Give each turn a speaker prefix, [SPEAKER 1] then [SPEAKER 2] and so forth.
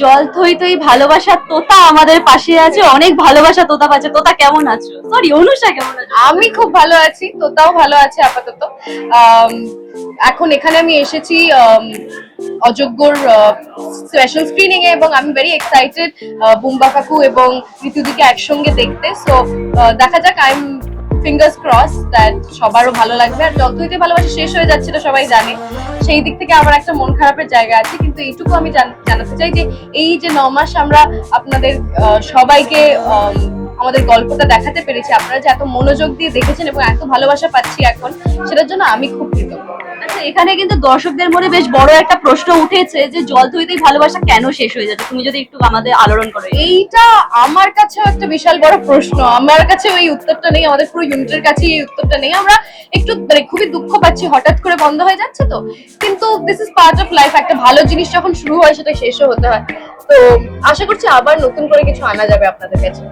[SPEAKER 1] জল থই থই ভালোবাসা তোতা আমাদের পাশে আছে, অনেক ভালোবাসা তোতা পাচ্ছে। তোতা কেমন আছো? সরি অনুষা কেমন আছো?
[SPEAKER 2] আমি খুব ভালো আছি, তোতাও ভালো আছে আপাতত। এখন এখানে আমি এসেছি অযোগ্যর স্পেশাল স্ক্রিনিং এ এবং আমি ভেরি এক্সাইটেড বুম্বা কাকু এবং ঋতুদিকে একসঙ্গে দেখতে। সো দেখা যাক I am fingers cross that সবারও ভালো লাগবে। আর যতইতে ভালোবাসা শেষ হয়ে যাচ্ছে সবাই জানে। সেই দিক থেকে আমার একটা মন খারাপের জায়গা আছে। কিন্তু এইটুকু আমি জান- জানাতে চাই যে এই যে ন মাস আমরা আপনাদের সবাইকে আমাদের গল্পটা দেখাতে পেরেছি। আপনারা যে এত মনোযোগ দিয়ে দেখেছেন এবং এত ভালোবাসা পাচ্ছি এখন, সেটার জন্য আমি খুব
[SPEAKER 1] এখানে কিন্তু দর্শকদের মনে বেশ বড় একটা প্রশ্ন উঠেছে যে জল থই ভালোবাসা কেন শেষ হয়ে যাচ্ছে? তুমি যদি একটু আমাদের আলোড়ন করো
[SPEAKER 2] এইটা আমার কাছেও একটা বিশাল বড় প্রশ্ন। আমার কাছে ওই উত্তরটা নেই, আমাদের পুরো ইউনিটের কাছে এই উত্তরটা নেই। আমরা একটু মানে খুবই দুঃখ পাচ্ছি, হঠাৎ করে বন্ধ হয়ে যাচ্ছে তো। কিন্তু this is part of life একটা ভালো জিনিস যখন শুরু হয় সেটা শেষও হতে হয়। তো আশা করছি আবার নতুন করে কিছু আনা যাবে আপনাদের কাছে।